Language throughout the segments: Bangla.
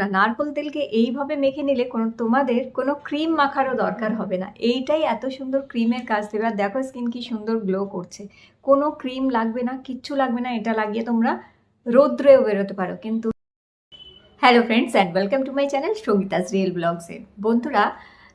বন্ধুরা নারকোল তেলকে এইভাবে মেখে নিলে কোনো, তোমাদের কোনো ক্রিম মাখারও দরকার হবে না। এইটাই এত সুন্দর ক্রিমের কাজ দেবে। আর দেখো স্কিন কি সুন্দর গ্লো করছে। কোনো ক্রিম লাগবে না, কিচ্ছু লাগবে না, এটা লাগিয়ে তোমরা রৌদ্রেও বেরোতে পারো। কিন্তু hello friends and welcome to my channel Sangeeta's real ব্লগসে বন্ধুরা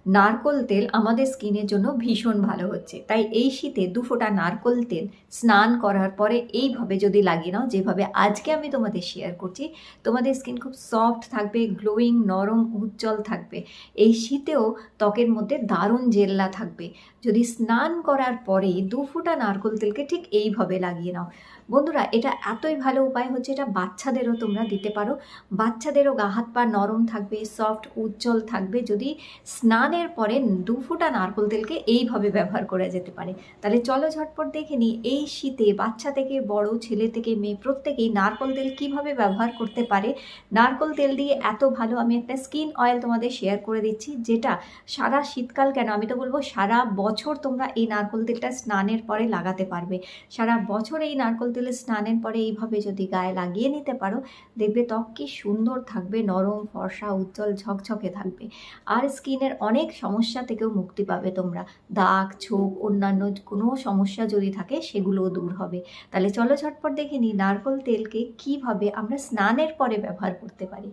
নারকোল তেল আমাদের স্কিনের জন্য ভীষণ ভালো হচ্ছে। তাই এই শীতে দু ফোঁটা নারকোল তেল স্নান করার পরে এইভাবে যদি লাগিয়ে নাও, যেভাবে আজকে আমি তোমাদের শেয়ার করছি, তোমাদের স্কিন খুব সফট থাকবে গ্লোয়িং নরম, উজ্জ্বল থাকবে। এই শীতেও ত্বকের মধ্যে দারুণ জেল্লা থাকবে। যদি স্নান করার পরে দু ফোঁটা নারকোল তেলকে ঠিক এইভাবে লাগিয়ে নাও। বন্ধুরা, এটা এতই ভালো উপায় হচ্ছে এটা বাচ্চাদেরও তোমরা দিতে পারো। বাচ্চাদেরও গা, হাত, পা নরম থাকবে সফট উজ্জ্বল থাকবে। যদি স্নানের পরে দু ফোঁটা নারকোল তেলকে এইভাবে ব্যবহার করা যেতে পারে। তাহলে চলো ঝটপট দেখে নিই, এই শীতে বাচ্চা থেকে বড় ছেলে থেকে মেয়ে প্রত্যেকেই নারকোল তেল কীভাবে ব্যবহার করতে পারে? নারকোল তেল দিয়ে এত ভালো আমি একটা স্কিন অয়েল তোমাদের শেয়ার করে দিচ্ছি, যেটা সারা শীতকাল কেন? আমি তো বলব সারা বছর তোমরা এই নারকোল তেলটা স্নানের পরে লাগাতে পারবে। সারা বছর এই নারকোল তেলের স্নানের পরে এইভাবে যদি গায়ে লাগিয়ে নিতে পারো, দেখবে ত্বক কি সুন্দর থাকবে, নরম, ফর্সা, উজ্জ্বল, ঝকঝকে থাকবে। আর স্কিনের অনেক সমস্যা থেকেও মুক্তি পাবে তোমরা। দাগ, ছোপ, অন্যান্য কোনো সমস্যা যদি থাকে, সেগুলোও দূর হবে। তাহলে চলো ঝটপট দেখে নিই নারকোল তেলকে কীভাবে আমরা স্নানের পরে ব্যবহার করতে পারি।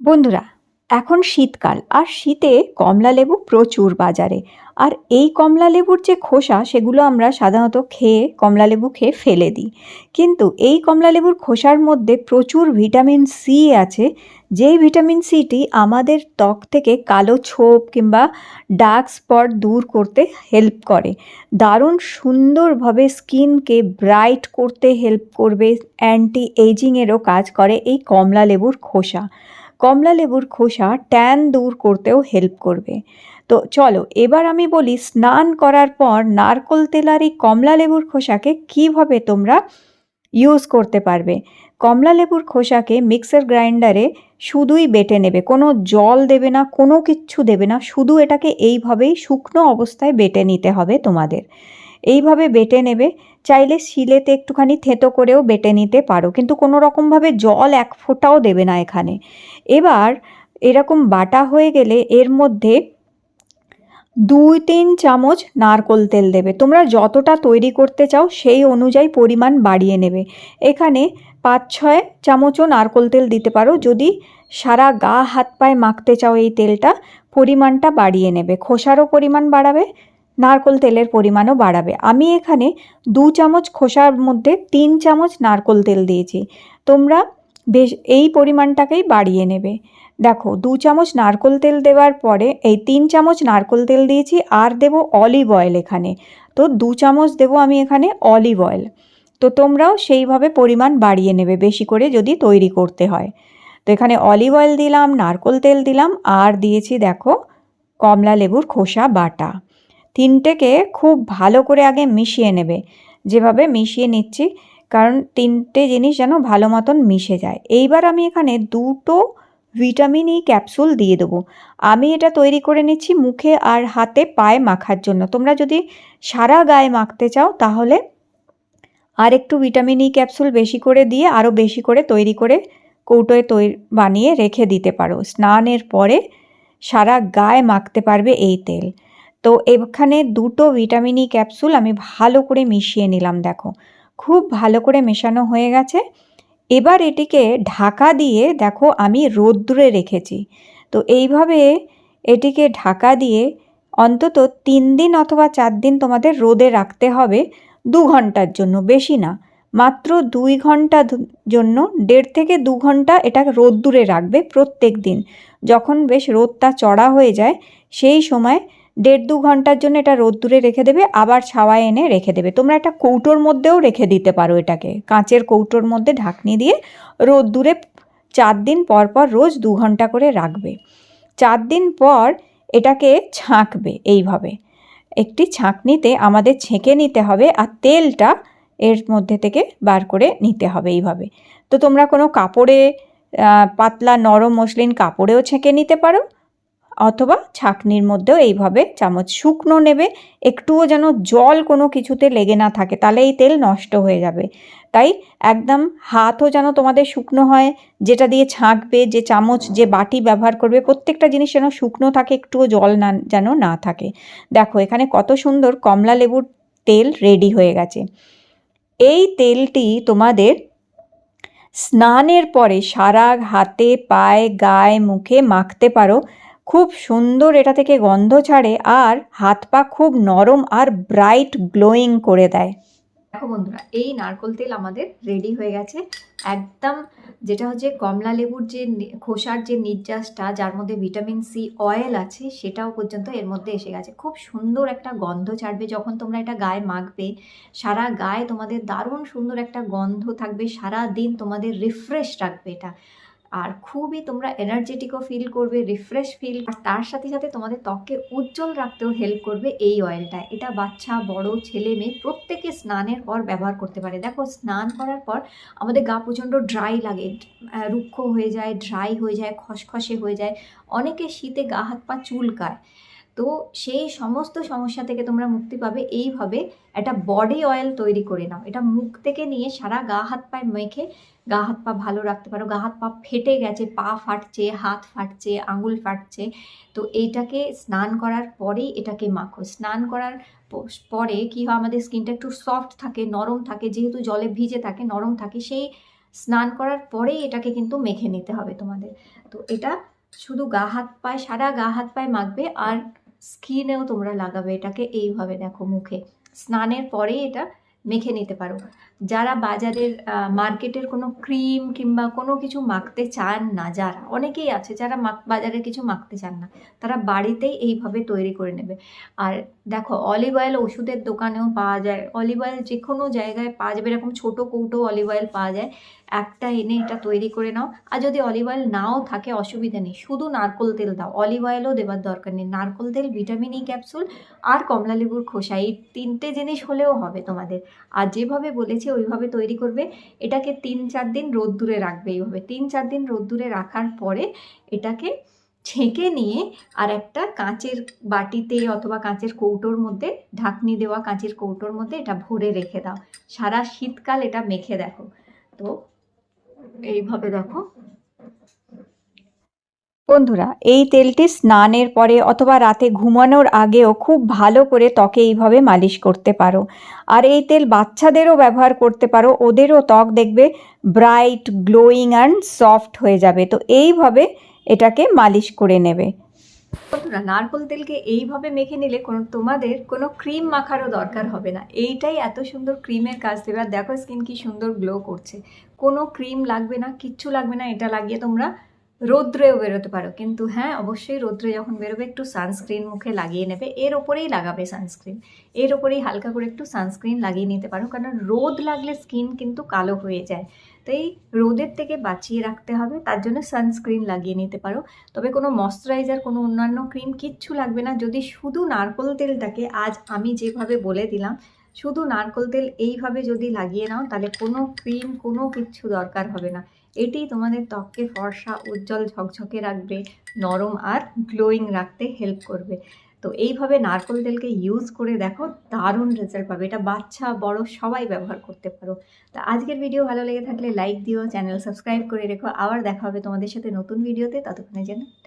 বন্ধুরা এখন শীতকাল, আর শীতে কমলা লেবু প্রচুর বাজারে। আর এই কমলা লেবুর যে খোসা, সেগুলো আমরা সাধারণত খেয়ে কমলা লেবু খেয়ে ফেলে দিই। কিন্তু এই কমলা লেবুর খোসার মধ্যে প্রচুর ভিটামিন সি আছে, যেই ভিটামিন সিটি আমাদের ত্বক থেকে কালো ছোপ কিংবা ডার্ক স্পট দূর করতে হেল্প করে। দারুণ সুন্দরভাবে স্কিনকে ব্রাইট করতে হেল্প করবে অ্যান্টি এজিংয়েরও কাজ করে এই কমলা লেবুর খোসা। কমলা লেবুর খোসা ট্যান দূর করতেও হেল্প করবে। তো চলো, এবার আমি বলি, স্নান করার পর নারকোল তেল আর এই কমলা লেবুর খোসাকে কীভাবে তোমরা ইউজ করতে পারবে? কমলা লেবুর খোসাকে মিক্সার গ্রাইন্ডারে শুধুই বেটে নেবে, কোনো জল দেবে না, কোনো কিচ্ছু দেবে না, শুধু এটাকে এইভাবেই শুকনো অবস্থায় বেটে নিতে হবে তোমাদের। এইভাবে বেটে নেবে। চাইলে শিলেতে একটুখানি থেতো করেও বেটে নিতে পারো। কিন্তু কোনো রকমভাবে জল এক ফোঁটাও দেবে না এখানে। এবার এরকম বাটা হয়ে গেলে এর মধ্যে দুই তিন চামচ নারকোল তেল দেবে। তোমরা যতটা তৈরি করতে চাও সেই অনুযায়ী পরিমাণ বাড়িয়ে নেবে। এখানে পাঁচ ছয় চামচও নারকোল তেল দিতে পারো। যদি সারা গা হাত পায়ে মাখতে চাও এই তেলটা, পরিমাণটা বাড়িয়ে নেবে। খোসারও পরিমাণ বাড়াবে নারকোল তেলের পরিমাণও বাড়াবে। আমি এখানে দু চামচ খোসার মধ্যে তিন চামচ নারকোল তেল দিয়েছি। তোমরা বেশ এই পরিমাণটাকেই বাড়িয়ে নেবে। দেখো, দু চামচ নারকোল তেল দেওয়ার পরে এই তিন চামচ নারকোল তেল দিয়েছি আর দেব অলিভ অয়েল এখানে। তো দু চামচ দেবো আমি এখানে অলিভ অয়েল। তো তোমরাও সেইভাবে পরিমাণ বাড়িয়ে নেবে বেশি করে যদি তৈরি করতে হয়। তো এখানে অলিভ অয়েল দিলাম, নারকোল তেল দিলাম আর দিয়েছি, দেখো কমলা লেবুর খোসা বাটা। তিনটেকে খুব ভালো করে আগে মিশিয়ে নেবে। যেভাবে মিশিয়ে নিচ্ছি, কারণ তিনটে জিনিস যেন ভালো মতন মিশে যায়। এইবার আমি এখানে দুটো ভিটামিন ই ক্যাপসুল দিয়ে দেবো। আমি এটা তৈরি করে নিচ্ছি মুখে আর হাতে পায়ে মাখার জন্য। তোমরা যদি সারা গায়ে মাখতে চাও, তাহলে আর একটু ভিটামিন ই ক্যাপসুল বেশি করে দিয়ে আরও বেশি করে তৈরি করে কৌটোয় তৈরি বানিয়ে রেখে দিতে পারো। স্নানের পরে সারা গায়ে মাখতে পারবে এই তেল। তো এখানে দুটো ভিটামিন ই ক্যাপসুল আমি ভালো করে মিশিয়ে নিলাম, দেখো। খুব ভালো করে মেশানো হয়ে গেছে। এবার এটিকে ঢাকা দিয়ে, দেখো, আমি রোদ্দুরে রেখেছি। তো এইভাবে এটিকে ঢাকা দিয়ে অন্তত তিন দিন অথবা চার দিন তোমাদের রোদে রাখতে হবে, দু ঘণ্টার জন্য, বেশি না। মাত্র দুই ঘণ্টা জন্য, দেড় থেকে দু ঘণ্টা এটা রোদ্দুরে রাখবে প্রত্যেক দিন। যখন বেশ রোদটা চড়া হয়ে যায়, সেই সময় দেড় দু ঘণ্টার জন্য এটা রোদ্দুরে রেখে দেবে, আবার ছাওয়ায় এনে রেখে দেবে। তোমরা একটা কৌটোর মধ্যেও রেখে দিতে পারো এটাকে। কাঁচের কৌটোর মধ্যে ঢাকনি দিয়ে রোদ্দুরে চার দিন পর পর রোজ দু ঘণ্টা করে রাখবে। চার দিন পর এটাকে ছাঁকবে এইভাবে। একটি ছাঁকনিতে আমাদের ছেঁকে নিতে হবে আর তেলটা এর মধ্যে থেকে বার করে নিতে হবে এইভাবে। তো তোমরা কোনো কাপড়ে পাতলা নরম মসলিন কাপড়েও ছেঁকে নিতে পারো। অথবা ছাঁকনির মধ্যেও এইভাবে চামচ শুকনো নেবে, একটুও যেন জল কোনো কিছুতে লেগে না থাকে, তাহলে এই তেল নষ্ট হয়ে যাবে। তাই একদম হাতও যেন তোমাদের শুকনো হয়, যেটা দিয়ে ছাঁকবে, যে চামচ, যে বাটি ব্যবহার করবে, প্রত্যেকটা জিনিস যেন শুকনো থাকে, একটুও জল না, যেন না থাকে। দেখো, এখানে কত সুন্দর কমলা লেবুর তেল রেডি হয়ে গেছে। এই তেলটি তোমাদের স্নানের পরে সারা হাতে পায়ে, গায়ে, মুখে মাখতে পারো খুব সুন্দর এটা থেকে গন্ধ ছাড়ে আর হাত পা খুব নরম আর ব্রাইট গ্লোয়িং করে দেয়। দেখো বন্ধুরা, এই নারকোল তেল আমাদের রেডি হয়ে গেছে। একদম যেটা হচ্ছে কমলা লেবুর যে খোসার যে নির্যাসটা, যার মধ্যে ভিটামিন সি অয়েল আছে, সেটাও পর্যন্ত এর মধ্যে এসে গেছে। খুব সুন্দর একটা গন্ধ ছাড়বে যখন তোমরা এটা গায়ে মাখবে। সারা গায়ে তোমাদের দারুণ সুন্দর একটা গন্ধ থাকবে সারা দিন তোমাদের রিফ্রেশ রাখবে এটা। আর খুবই তোমরা এনার্জেটিকও ফিল করবে রিফ্রেশ ফিল আর তার সাথে সাথে তোমাদের ত্বককে উজ্জ্বল রাখতেও হেল্প করবে এই অয়েলটা এটা বাচ্চা, বড়, ছেলে, মেয়ে প্রত্যেকে স্নানের পর ব্যবহার করতে পারে। দেখো, স্নান করার পর আমাদের গা প্রচণ্ড ড্রাই লাগে রুক্ষ হয়ে যায় ড্রাই হয়ে যায়, খসখসে হয়ে যায়। অনেকে শীতে গা হাত পা চুলকায়। তো সেই সমস্ত সমস্যা থেকে তোমরা মুক্তি পাবে। এইভাবে একটা বডি অয়েল তৈরি করে নাও। এটা মুখ থেকে নিয়ে সারা গা হাত পায়ে মেখে গা হাত পা ভালো রাখতে পারো। গা হাত পা ফেটে গেছে, পা ফাটছে, হাত ফাটছে, আঙুল ফাটছে। তো এইটাকে স্নান করার পরেই এটাকে মাখো। স্নান করার পরে কি হয়? আমাদের স্কিনটা একটু সফট থাকে, নরম থাকে। যেহেতু জলে ভিজে থাকে, নরম থাকে, সেই স্নান করার পরেই এটাকে কিন্তু মেখে নিতে হবে তোমাদের। তো এটা শুধু গা হাত পায়ে, সারা গা হাত পায়ে মাখবে। আর স্কিনেও তোমরা লাগাবে এটাকে এইভাবে দেখো মুখে। স্নানের পরেই এটা মেখে নিতে পারো। যারা বাজারের মার্কেটের কোনো ক্রিম কিংবা কোনো কিছু মাখতে চান না, যারা, অনেকেই আছে যারা বাজারে কিছু মাখতে চান না, তারা বাড়িতেই এইভাবে তৈরি করে নেবে। আর দেখো অলিভ অয়েল ওষুধের দোকানেও পাওয়া যায়। অলিভ অয়েল যে কোনো জায়গায় পাওয়া যাবে, এরকম ছোটো কৌটো অলিভ অয়েল পাওয়া যায়। একটা এনে এটা তৈরি করে নাও। আর যদি অলিভ অয়েল নাও থাকে, অসুবিধা নেই। শুধু নারকোল তেল দাও। অলিভ অয়েলও দেওয়ার দরকার নেই। নারকোল তেল ভিটামিন ই ক্যাপসুল আর কমলা লেবুর খোসা, এই তিনটে জিনিস হলেও হবে তোমাদের। আর যেভাবে বলেছি, ওইভাবে তৈরি করবে। এটাকে তিন চার দিন রোদ্দুরে রাখবে এইভাবে। তিন চার দিন রোদ্দুরে রাখার পরে এটাকে ছেঁকে নিয়ে আর একটা কাঁচের বাটিতে অথবা কাঁচের কৌটোর মধ্যে, ঢাকনি দেওয়া কাঁচের কৌটোর মধ্যে এটা ভরে রেখে দাও। সারা শীতকাল এটা মেখে দেখো। তো এইভাবে দেখো। বন্ধুরা, এই তেলটি স্নানের পরে অথবা রাতে ঘুমানোর আগেও খুব ভালো করে ত্বকে এইভাবে মালিশ করতে পারো। আর এই তেল বাচ্চাদেরও ব্যবহার করতে পারো, ওদেরও ত্বক দেখবে ব্রাইট, গ্লোয়িং অ্যান্ড সফট হয়ে যাবে। তো এইভাবে এটাকে মালিশ করে নেবে। বন্ধুরা, নারকোল তেলকে এইভাবে মেখে নিলে কোনো তোমাদের কোনো ক্রিম মাখারও দরকার হবে না। এইটাই এত সুন্দর ক্রিমের কাজ দেবে। আর দেখো স্কিন কি সুন্দর গ্লো করছে। কোনো ক্রিম লাগবে না, কিচ্ছু লাগবে না, এটা লাগিয়ে তোমরা রৌদ্রেও বেরোতে পারো। কিন্তু হ্যাঁ অবশ্যই রৌদ্রে যখন বেরোবে, একটু সানস্ক্রিন মুখে লাগিয়ে নেবে। এর ওপরেই লাগাবে সানস্ক্রিন এর ওপরেই হালকা করে একটু সানস্ক্রিন লাগিয়ে নিতে পারো। কারণ রোদ লাগলে স্কিন কিন্তু কালো হয়ে যায়। তাই রোদের থেকে বাঁচিয়ে রাখতে হবে। তার জন্য সানস্ক্রিন লাগিয়ে নিতে পারো। তবে কোনো ময়শ্চারাইজার কোনো অন্যান্য ক্রিম কিচ্ছু লাগবে না। যদি শুধু নারকোল তেলটাকে আজ আমি যেভাবে বলে দিলাম, শুধু নারকোল তেল এইভাবে যদি লাগিয়ে নাও, তাহলে কোনো ক্রিম কোনো কিচ্ছু দরকার হবে না। এটি তোমাদের ত্বককে ফর্সা, উজ্জ্বল, ঝকঝকে রাখবে, নরম আর গ্লোয়িং রাখতে হেল্প করবে। তো এইভাবে নারকোল তেলকে ইউজ করে দেখো, দারুণ রেজাল্ট পাবে। এটা বাচ্চা, বড়, সবাই ব্যবহার করতে পারো। তো আজকের ভিডিও ভালো লেগে থাকলে লাইক দিও চ্যানেল সাবস্ক্রাইব করে রেখো। আবার দেখা হবে তোমাদের সাথে নতুন ভিডিওতে ততক্ষণের জন্য